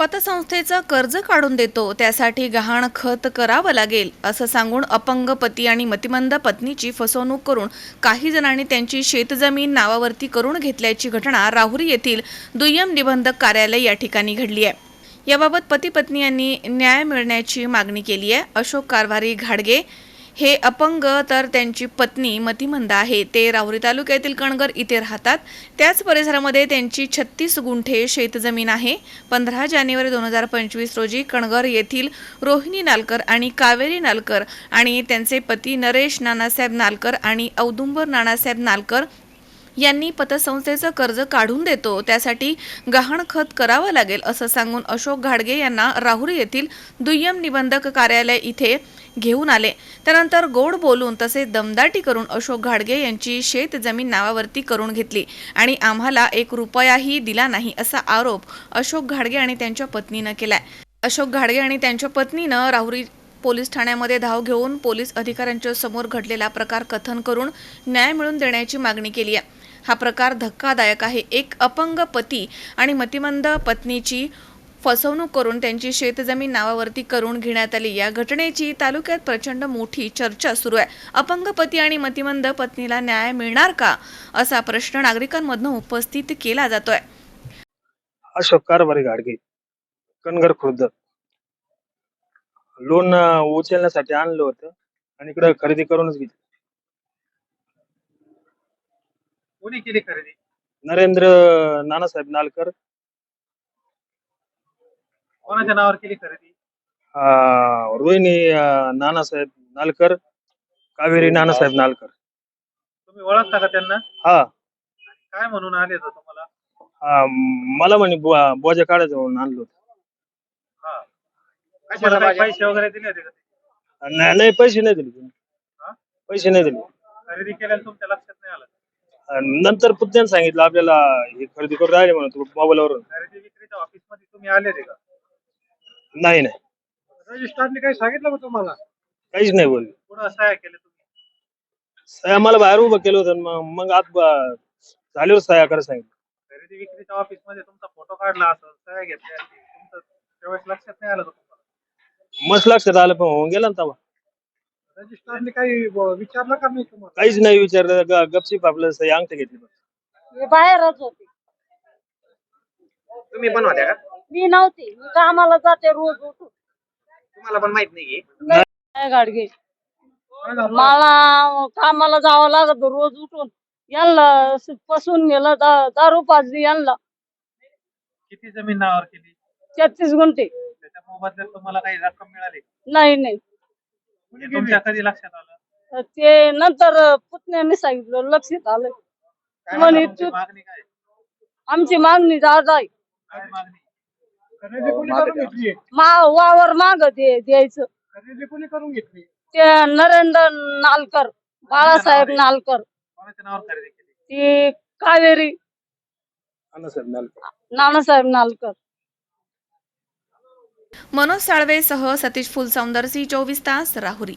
पतसंस्थेचं कर्ज काढून देतो त्यासाठी गहाण खत करावं लागेल असं सांगून अपंग पती आणि मतिमंद पत्नीची फसवणूक करून काही जणांनी त्यांची शेतजमीन नावावरती करून घेतल्याची घटना राहुरी येथील दुय्यम निबंधक कार्यालय या ठिकाणी घडली आहे. याबाबत पती पत्नी यांनी न्याय मिळण्याची मागणी केली आहे. अशोक कारभारी घाडगे हे अपंग तर त्यांची पत्नी मतिमंद आहे. ते राहुरी तालुक्यातील कणगर इथे राहतात. त्याच परिसरामध्ये त्यांची छत्तीस गुंठे शेतजमीन आहे. पंधरा जानेवारी दोन हजार पंचवीस रोजी कणगर येथील रोहिणी नालकर आणि कावेरी नालकर आणि त्यांचे पती नरेश नानासाहेब नालकर आणि औदुंबर नानासाहेब नालकर यांनी पतसंस्थेचं कर्ज काढून देतो त्यासाठी गहाण खत करावं लागेल असं सांगून अशोक घाडगे यांना राहुरी येथील दुय्यम निबंधक कार्यालय इथे घेऊन आले. त्यानंतर गोड बोलून तसे दमदाटी करून अशोक घाडगे यांची शेत जमीन नावावरती करून घेतली आणि आम्हाला एक रुपयाही दिला नाही असा आरोप अशोक घाडगे आणि त्यांच्या पत्नीनं केलाय. अशोक घाडगे आणि त्यांच्या पत्नीनं राहुरी पोलीस ठाण्यामध्ये धाव घेऊन पोलीस अधिकाऱ्यांच्या समोर घडलेला प्रकार कथन करून न्याय मिळवून देण्याची मागणी केली आहे. हा प्रकार धक्कादायक आहे. एक अपंग पती आणि मतिमंद पत्नीची फसवणूक करून त्यांची शेतजमीन नावावरती करून घेण्यात आली. या घटनेची तालुक्यात प्रचंड मोठी चर्चा सुरू आहे. अपंग पती आणि मतिमंद पत्नीला न्याय मिळणार का? असा प्रश्न नागरिकांमधून उपस्थित केला जातोय. अशोक कारभारी गाडगे कनगर खुर्द. लोन उचलण्यासाठी आणलं होतं आणि इकडे खरेदी करूनच घेतलं. कोणी केली खरेदी? नरेंद्र नानासाहेब नालकर. कोणाच्या नावावर केली खरेदी? अं, रोहिणी अं, नानासाहेब नालकर कावेरी नानासाहेब नालकर. तुम्ही ओळखता का त्यांना? हा. काय म्हणून आले होते तुम्हाला? अं, मला म्हणे बुवा- बोजा काढायचं म्हणून आणलं होतं. हा. कशाला काही पैसे वगैरे दिले होते का? नाही नाही, पैसे नाही दिले. तुम्ही हा? पैसे नाही दिले. खरेदी केल्याला तुमच्या लक्षात अं, नंतर पुत्याने सांगितलं आपल्याला हे खरेदी करून राहिले म्हणून मोबाईलवरून. खरेदी विक्रीच्या ऑफिसमध्ये तुम्ही आले होते का? नाही नाही. रजिस्ट्रारने काही सांगितलं का तुम्हाला? काहीच नाही बोलले. पुढे सहाय्य केले तुम्ही? सह्या मला बाहेर उभं केलं होतं आणि मग मग आत ब- झाल्यावर सह्या करायला सांगितलं. खरेदी विक्रीच्या ऑफिसमध्ये तुमचा फोटो काढला असं सहाय्य घेतले असतील. तुमचं त्यावेळेस लक्षात नाही आलं का तुम्हाला? मस्त लक्षात आलं पण होऊन गेला ना तेव्हा रजिस्ट्रारने काही विचारलं का नाही तुम्हाला? काहीच नाही विचारलं. ग- गपचीप आपलं सही अंगठे घेतली. मी बाहेरच होते. तुम्ही पण होत्या का? मी नव्हती. मी कामाला जाते रोज उठून. तुम्हाला पण माहीत नाही नाही गाडगे मला कामाला जावं लागत रोज उठून. यांना फसून नेलं दा- दारू पाजली यांना. किती जमीन नावावर केली? छत्तीस गुंठे. त्याच्या मोबदल्यात तुम्हाला काही रक्कम मिळाली? नाही नाही. हे तुमच्या कधी लक्षात आलं? ते नंतर पुतण्याने सांगितलं लक्षात आलं. काय म्हणे आता तुमची तू- मागणी काय? आमची मागणी दादा आहे काय मागणी? खरेदी कोणी करून घेतली? मा वावर माग दे द्यायचं. खरेदी कोणी करून घेतली? ते नरेंद्र नालकर बाळासाहेब नालकर. कोणाच्या नावावर खरेदी केली? ती कावेरी. नानासाहेब नालकर. मनोज साळवेसह सतीश फुलसौंदरसी चोवीस तास राहुरी